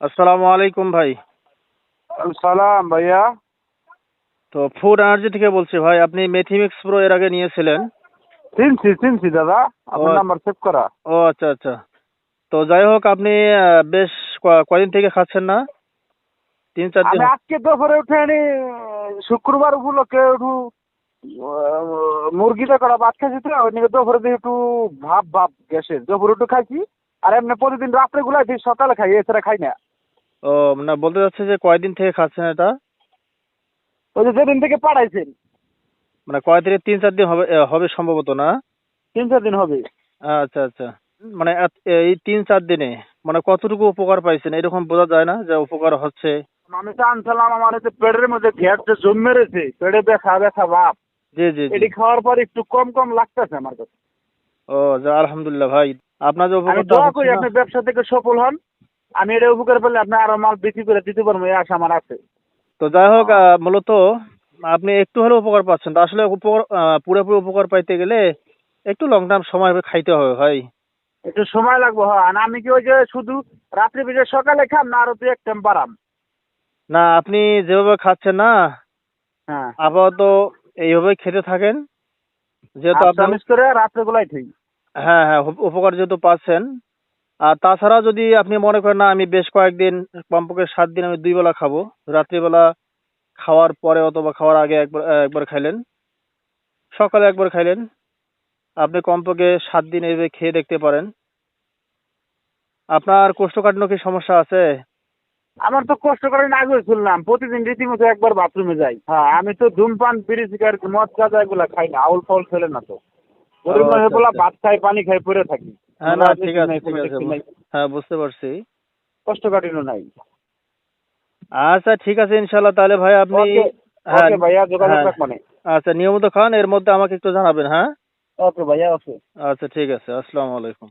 আসসালামু আলাইকুম ভাই। সালাম ভাইয়া। তো ফুড এনার্জি থেকে বলছি ভাই আপনি মেথিমিক্স প্রো এর আগে নিয়েছিলেন? চিনছি চিনছি দাদা। আপনার নাম্বার সেভ করা। ও আচ্ছা আচ্ছা। তো যাই হোক আপনি বেশ কয়দিন থেকে খাচ্ছেন না? তিন চার দিন আজকে দুপুরে উঠে আনি শুক্রবার উপলক্ষে একটু মুরগিটা করা ভাত খাইছি তো ওই নিয়ে দুপুরে দিয়ে একটু ভাব ভাব গ্যাসের দুপুরে একটু খাইছি আর এমনি প্রতিদিন রাত্রে গুলাই দিই সকালে খাই এছাড়া খাই না। ও না বলতে চাচ্ছে যে কয়দিন থেকে খাচ্ছেন এটা? ওই যে যেদিন থেকে পাঠাইছেন মানে কয় থেকে তিন চার দিন হবে হবে সম্ভবত না? তিন চার দিন হবে। আচ্ছা আচ্ছা। মানে এই তিন চার দিনে মানে কতটুকু উপকার পাইছেন? এরকম বোঝা যায় না যে উপকার হচ্ছে। আমি তো আনছিলাম আমার হচ্ছে পেটের মধ্যে গ্যাস যে জমে রয়েছে পেটে ব্যথা ব্যথা ভাব। জি জি এটি খাওয়ার পর একটু কম কম লাগতেছে আমার কাছে। ও যা আলহামদুলিল্লাহ ভাই। আপনার যে আমি উপকারটা দোয়া করি আপনি ব্যবসা থেকে সফল হন। আমি এটা উপকার পেলে আপনি আরও মাল বিক্রি করে দিতে পারব এই আশা আমার আছে। তো যাই হোক মূলত আপনি একটু হলেও উপকার পাচ্ছেন। তো আসলে উপকার পুরোপুরি উপকার পাইতে গেলে একটু লং টার্ম সময় খাইতে হবে ভাই। একটু সময় লাগবে হ্যাঁ। আর আমি কি ওই যে শুধু রাত্রি বিজয় সকালে খাম না আরও দু এক টাইম বাড়াম? না আপনি যেভাবে খাচ্ছেন না হ্যাঁ। আপাতত এইভাবে খেতে থাকেন। যেহেতু আপনার করে রাত্রে গুলাই ঠিক হ্যাঁ হ্যাঁ উপকার যেহেতু পাচ্ছেন আর তাছাড়া যদি আপনি মনে করেন না আমি বেশ কয়েকদিন কমপক্ষে সাত দিন আমি দুই বেলা খাব। রাত্রিবেলা খাওয়ার পরে অথবা খাওয়ার আগে একবার একবার খাইলেন। সকালে একবার খাইলেন। আপনি কমপক্ষে সাত দিন এইভাবে খেয়ে দেখতে পারেন। আপনার কোষ্ঠকাঠিন্য কি সমস্যা আছে? আমার তো কষ্ট করে না আগে শুনলাম। প্রতিদিন রীতিমতো একবার বাথরুমে যাই। হ্যাঁ আমি তো ধূমপান বিড়ি সিগারেট মদ গাঁজা এগুলা খাই না। আউল ফাউল ফেলে না তো। গরিব মানুষ আচ্ছা, বলা আচ্ছা। ভাত খাই পানি খাই পরে থাকি। হ্যাঁ না ঠিক আছে ঠিক আছে হ্যাঁ বুঝতে পারছি। কষ্ট কাটিনো নাই। আচ্ছা ঠিক আছে ইনশাল্লাহ তাহলে ভাই আপনি হ্যাঁ ভাইয়া যোগাযোগ হ্যাঁ। আচ্ছা নিয়মিত খান এর মধ্যে আমাকে একটু জানাবেন হ্যাঁ? ওকে ভাইয়া ওকে। আচ্ছা ঠিক আছে আসসালামু আলাইকুম।